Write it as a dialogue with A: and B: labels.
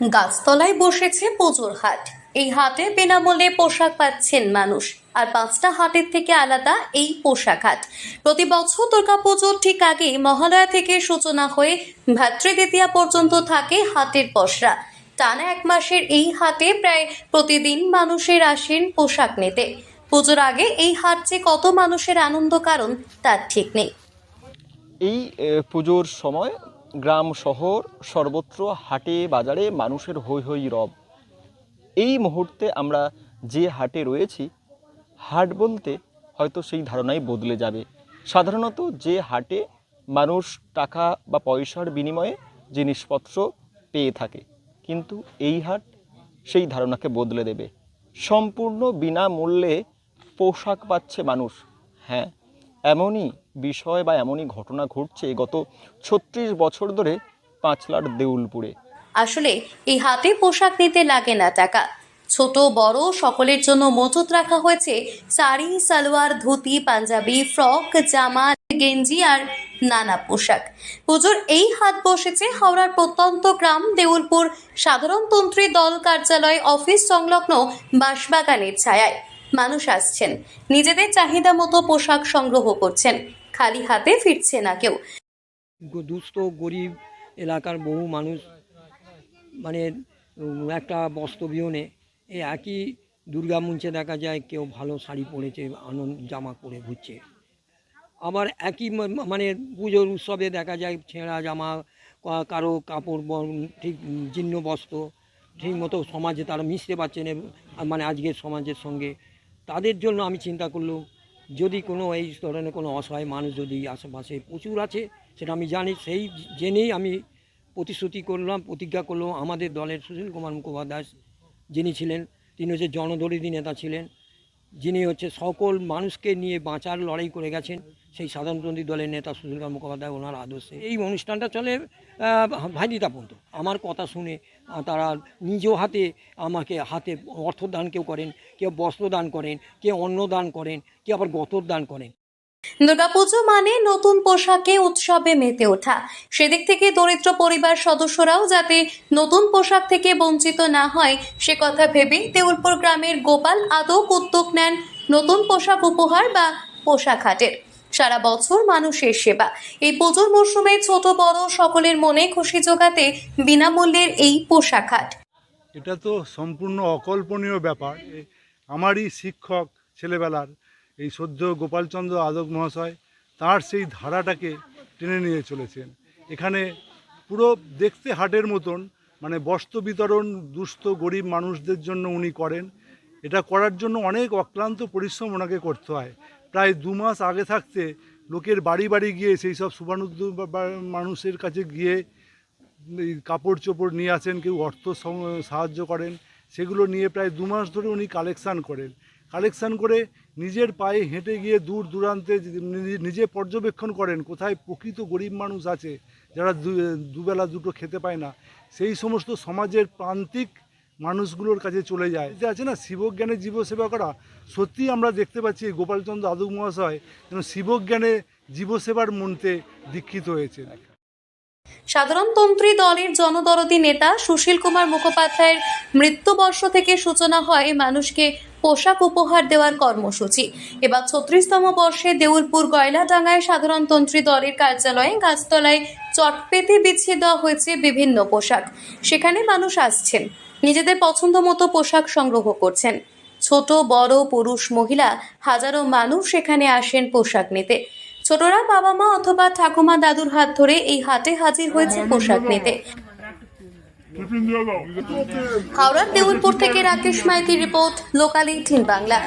A: গাছতলায় বসেছে পুজোর হাট। এই হাটে বিনামূল্যে পোশাক পাচ্ছেন মানুষ। আর পাঁচটা হাটের থেকে আলাদা এই পোশাক হাট। প্রতি বছর দুর্গাপুজোর ঠিক আগে মহালয়া থেকে সূচনা হয়ে ভাতৃদ্বিতীয়া পর্যন্ত থাকে হাটের পসরা টানা এক মাসের এই হাটে প্রায় প্রতিদিন মানুষের আসেন পোশাক নিতে। পুজোর আগে এই হাট যে কত মানুষের আনন্দ কারণ, তার ঠিক নেই।
B: এই পুজোর সময় গ্রাম, শহর, সর্বত্র হাটে, বাজারে মানুষের হৈ হৈ রব। এই মুহূর্তে আমরা যে হাটে রয়েছি, হাট বলতে হয়তো সেই ধারণাই বদলে যাবে। সাধারণত যে হাটে মানুষ টাকা বা পয়সার বিনিময়ে জিনিসপত্র পেয়ে থাকে, কিন্তু এই হাট সেই ধারণাকে বদলে দেবে। সম্পূর্ণ বিনামূল্যে পোশাক পাচ্ছে মানুষ। হ্যাঁ এমনই বিষয় বা এমনই ঘটনা ঘটছে গত ছত্রিশ বছর ধরে পাঁচলার দেউলপুরে।
A: আসলে এই হাতে পোশাক নিতে লাগে না টাকা। ছোট, বড়, সকলের জন্য মজুত রাখা হয়েছে শাড়ি সালোয়ার, ধুতি, পাঞ্জাবি, ফ্রক, জামা, গেঞ্জি আর নানা পোশাক। পুজোর এই হাত বসেছে হাওড়ার প্রত্যন্ত গ্রাম দেউলপুর সাধারণতন্ত্রী দল কার্যালয় অফিস সংলগ্ন বাঁশবাগানের ছায়ায়। মানুষ আসছেন। নিজেদের চাহিদা মতো পোশাক সংগ্রহ করছেন। খালি হাতে ফিরছে না কেউ।
C: দুস্থ, গরিব এলাকার বহু মানুষ মানে একটা বস্ত্রবিহনে এই একই দুর্গা মঞ্চে দেখা যায় কেউ ভালো শাড়ি পরেছে, আনন্দ জামা পরে ঘুরছে। আবার একই মানে পুজোর উৎসবে দেখা যায় ছেঁড়া জামা কারও কাপড় ঠিক জীর্ণ বস্ত্র, ঠিক মতো সমাজে তারা মিশতে পারছে না মানে আজকের সমাজের সঙ্গে। তাদের জন্য আমি চিন্তা করলাম যদি কোনো এই ধরনের কোনো অসহায় মানুষ যদি আশেপাশে প্রচুর আছে, সেটা আমি জানি, সেই জেনেই আমি প্রতিশ্রুতি করলাম, প্রতিজ্ঞা করলাম, আমাদের দলের সুশীল কুমার মুখোপাধ্যায় যিনি ছিলেন, তিনি হচ্ছে জনদরিদী নেতা ছিলেন যিনি হচ্ছে সকল মানুষকে নিয়ে বাঁচার লড়াই করে গেছেন, সেই সাধারণতন্ত্রী দলের নেতা সুশীলকান্ত মুখোপাধ্যায় ওনার আদর্শে। এই অনুষ্ঠানটা চলে ভাই ভাইদিতা পর্যন্ত। আমার কথা শুনে তারা নিজ হাতে, আমাকে হাতে অর্থ দান কেউ করেন, কেউ বস্ত্র দান করেন, কেউ অন্ন দান করেন, কেউ আবার গতর দান করেন।
A: দুর্গাপুজো মানে নতুন পোশাকে উৎসবে মেতে ওঠা। সেদিক থেকে দরিদ্র পরিবার সদস্যরাও যাতে নতুন পোশাক থেকে বঞ্চিত না হয়, সে কথা ভেবে দেউলপুর গ্রামের গোপাল আদক উদ্যোগ নেন নতুন পোশাক উপহার বা পোশাক হাটের। সারা বছর মানুষের সেবা। এই পুজোর মরশুমে ছোট, বড় সকলের মনে খুশি জোগাতে বিনামূল্যের এই পোশাক হাট।
D: এটা তো সম্পূর্ণ অকল্পনীয় ব্যাপার। আমারই শিক্ষক ছেলেবেলার এই সদ্য গোপালচন্দ্র আদক মহাশয় তার সেই ধারাটাকে টেনে নিয়ে চলেছেন। এখানে পুরো দেখতে হাটের মতন মানে বস্ত্র বিতরণ দুস্থ গরিব মানুষদের জন্য উনি করেন। এটা করার জন্য অনেক অক্লান্ত পরিশ্রম ওনাকে করতে হয়। প্রায় দু মাস আগে থাকতে লোকের বাড়ি বাড়ি গিয়ে সেই সব শুভানুদ্ধ মানুষের কাছে গিয়ে কাপড় চোপড় নিয়ে আসেন, কেউ অর্থ সাহায্য করেন। সেগুলো নিয়ে প্রায় দু মাস ধরে উনি কালেকশান করেন। কালেকশান করে নিজের পায়ে হেঁটে গিয়ে দূর দূরান্তে নিজে- পর্যবেক্ষণ করেন কোথায় প্রকৃত গরিব মানুষ আছে যারা দুবেলা দুটো খেতে পায় না। সেই সমস্ত সমাজের প্রান্তিক মানুষগুলোর কাছে চলে যায়। যে আছে না, শিবজ্ঞানে জীবসেবা করা। সত্যি আমরা দেখতে পাচ্ছি গোপালচন্দ্র আদু মহাশয় যেন শিবজ্ঞানে জীবসেবার মন্ত্রে দীক্ষিত হয়েছে।
A: সাধারণতন্ত্রী দলের জনদরদি নেতা সুশীল কুমার মুখোপাধ্যায়ের মৃত্যুবর্ষ থেকে সূচনা হয় মানুষকে পোশাক উপহার দেওয়ার কর্মসূচি। এবার ছত্রিশতম বর্ষে দেউলপুর গয়লাডাঙ্গায় সাধারণতন্ত্রী দলের কার্যালয়ে গাছতলায় চটপেতে বিছিয়ে দেওয়া হয়েছে বিভিন্ন পোশাক। সেখানে মানুষ আসছেন। নিজেদের পছন্দ মতো পোশাক সংগ্রহ করছেন। ছোট, বড়, পুরুষ, মহিলা, হাজারো মানুষ সেখানে আসেন পোশাক নিতে। ছোটরা বাবা মা অথবা ঠাকুমা দাদুর হাত ধরে এই হাটে হাজির হয়েছে পোশাক নিতে। হাওড়ার দেউলপুর থেকে Rakesh Maity report, local eighteen Bangla.